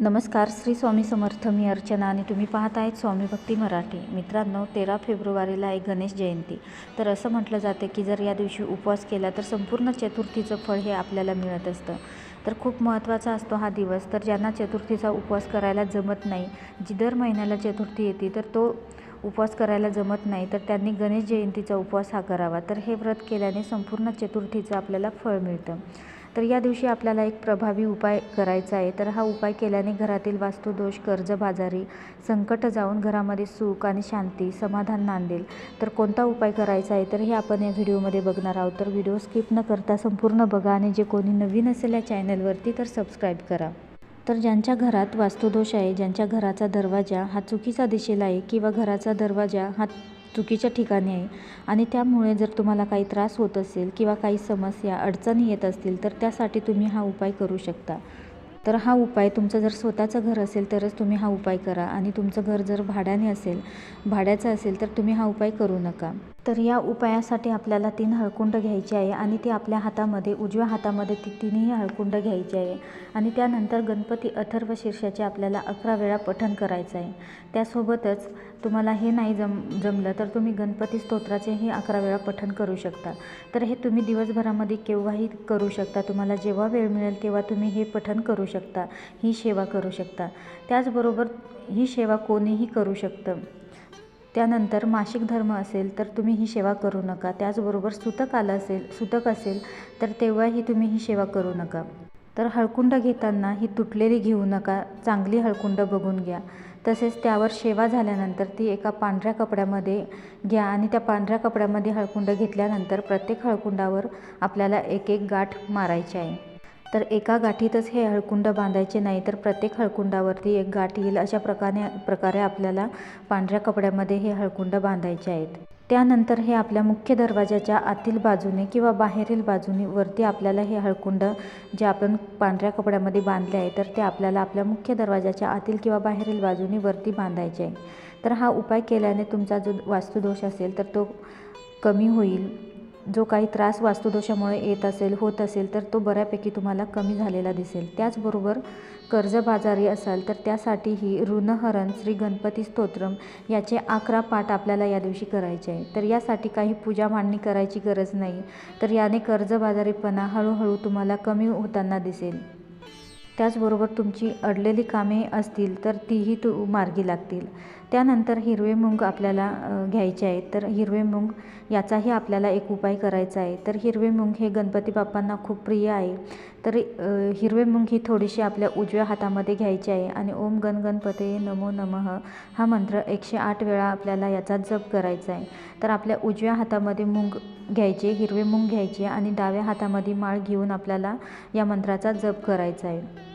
नमस्कार श्री स्वामी समर्थ मी अर्चना आणि तुम्ही पाहत आहेत स्वामी भक्ती मराठी. मित्रांनो तेरा फेब्रुवारीला आहे गणेश जयंती. तर असं म्हटलं जातं की जर या दिवशी उपवास केला तर संपूर्ण चतुर्थीचं फळ हे आपल्याला मिळत असतं. तर खूप महत्त्वाचा असतो हा दिवस. तर ज्यांना चतुर्थीचा उपवास करायला जमत नाही जी दर महिन्याला चतुर्थी येते तर तो उपवास करायला जमत नाही तर त्यांनी गणेश जयंतीचा उपवास हा करावा. तर हे व्रत केल्याने संपूर्ण चतुर्थीचं आपल्याला फळ मिळतं. तर या दिवशी आपल्याला एक प्रभावी उपाय करायचा आहे. तर हा उपाय केल्याने घरातील वास्तुदोष कर्जबाजारी संकट जाऊन घरामध्ये सुख आणि शांती समाधान नांदेल. तर कोणता उपाय करायचा आहे? तर हे आपण या व्हिडिओमध्ये बघणार आहोत. तर व्हिडिओ स्किप न करता संपूर्ण बघा आणि जे कोणी नवीन असेल या चॅनलवरती तर सबस्क्राईब करा. तर ज्यांच्या घरात वास्तुदोष आहे ज्यांच्या घराचा दरवाजा हा चुकीचा दिशेला आहे किंवा घराचा दरवाजा हा चुकीच्या ठिकाणी आहे. आणि त्यामुळे जर तुम्हाला काही त्रास होत असेल किंवा काही समस्या अडचणी येत असतील तर त्यासाठी तुम्ही हा उपाय करू शकता. तर हा उपाय तुमचं जर स्वतःचं घर असेल तरच तुम्ही हा उपाय करा. आणि तुमचं घर जर भाड्याने असेल भाड्याचं असेल तर तुम्ही हा उपाय करू नका. तर या उपायासाठी आपल्याला तीन हळकुंड घ्यायची आहे आणि ती आपल्या हातामध्ये उजव्या हातामध्ये ती तिन्ही हळकुंड घ्यायची आहे. आणि त्यानंतर गणपती अथर्व शीर्षाचे आपल्याला अकरा वेळा पठण करायचं आहे. त्यासोबतच तुम्हाला हे नाही जम जमलं तर तुम्ही गणपती स्तोत्राचेही अकरा वेळा पठण करू शकता. तर हे तुम्ही दिवसभरामध्ये केव्हाही करू शकता. तुम्हाला जेव्हा वेळ मिळेल तेव्हा तुम्ही हे पठण करू शकता. ही सेवा करू शकता. त्याचबरोबर ही सेवा कोणीही करू शकतं. त्यानंतर मासिक धर्म असेल तर तुम्ही ही सेवा करू नका. त्याचबरोबर सुतक आलं असेल सुतक असेल तर तेव्हाही तुम्ही ही सेवा करू नका. तर हळकुंड घेताना ही तुटलेली घेऊ नका. चांगली हळकुंड बघून घ्या. तसेच त्यावर सेवा झाल्यानंतर ती एका पांढऱ्या कपड्यामध्ये घ्या आणि त्या पांढऱ्या कपड्यामध्ये हळकुंड घेतल्यानंतर प्रत्येक हळकुंडावर आपल्याला एक एक गाठ मारायची आहे. तर एका गाठीतच हे हळकुंड बांधायचे नाही तर प्रत्येक हळकुंडावरती एक गाठ येईल. अशा प्रकारे प्रकारे आपल्याला पांढऱ्या कपड्यामध्ये हे हळकुंड बांधायचे आहेत. त्यानंतर हे आपल्या मुख्य दरवाजाच्या आतील बाजूने किंवा बाहेरील बाजूने वरती आपल्याला हे हळकुंड जे आपण पांढऱ्या कपड्यामध्ये बांधले आहे तर ते आपल्याला आपल्या मुख्य दरवाजाच्या आतील किंवा बाहेरील बाजूने वरती बांधायचे आहे. तर हा उपाय केल्याने तुमचा जो वास्तुदोष असेल तर तो कमी होईल. जो काही त्रास वास्तुदोषामुळे येत असेल होत असेल तर तो बऱ्यापैकी तुम्हाला कमी झालेला दिसेल. त्याचबरोबर कर्जबाजारी असाल तर त्यासाठीही ऋणहरण श्री गणपती स्तोत्रम याचे अकरा पाठ आपल्याला या दिवशी करायचे आहे. तर यासाठी काही पूजा मांडणी करायची गरज नाही. तर याने कर्जबाजारीपणा हळूहळू तुम्हाला कमी होताना दिसेल. त्याचबरोबर तुमची अडलेली कामे असतील तर तीही तू मार्गी लागतील. त्यानंतर हिरवे मूग आपल्याला घ्यायचे आहेत. तर हिरवे मूग याचाही आपल्याला एक उपाय करायचा आहे. तर हिरवे मूग हे गणपती बाप्पांना खूप प्रिय आहे. तर हिरवे मूग ही थोडीशी आपल्या उजव्या हातामध्ये घ्यायची आहे आणि ओम गण गणपते नमो नमः हा मंत्र एकशे आठ वेळा आपल्याला याचा जप करायचा आहे. तर आपल्या उजव्या हातामध्ये मूग घ्यायचे हिरवे मूग घ्यायचे आणि डाव्या हातामध्ये माळ घेऊन आपल्याला या मंत्राचा जप करायचा आहे.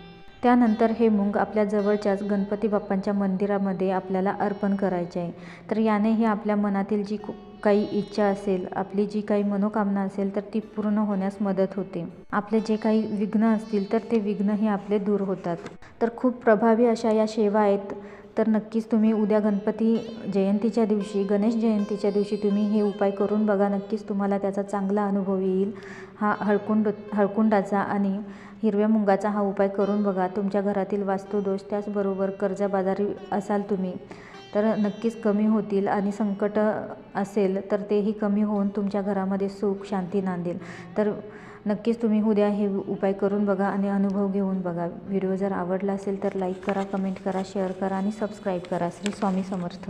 त्यानंतर हे मुंग आपल्या जवळच्याच गणपती बाप्पांच्या मंदिरामध्ये आपल्याला अर्पण करायचे आहे. तर याने हे आपल्या मनातील जी काही इच्छा असेल आपली जी काही मनोकामना असेल तर ती पूर्ण होण्यास मदत होते. आपले जे काही विघ्न असतील तर ते विघ्नही आपले दूर होतात. तर खूप प्रभावी अशा या सेवा आहेत. तर नक्कीच तुम्ही उद्या गणपती जयंतीच्या दिवशी गणेश जयंतीच्या दिवशी तुम्ही हे उपाय करून बघा. नक्कीच तुम्हाला त्याचा चांगला अनुभव येईल. हा हळकुंड हळकुंडाचा आणि हिरव्या मुंगाचा हा उपाय करून बघा. तुमच्या घरातील वास्तुदोष त्याचबरोबर कर्जबाजारी असाल तुम्ही. तर नक्कीच कमी होतील आणि संकट असेल तर तेही कमी होऊन तुमच्या घरामध्ये सुख शांती नांदेल. तर नक्कीच तुम्ही उद्या हे उपाय करून बघा आणि अनुभव घेऊन बघा. व्हिडिओ जर आवडला असेल तर लाईक करा कमेंट करा शेअर करा आणि सबस्क्राईब करा. श्री स्वामी समर्थ.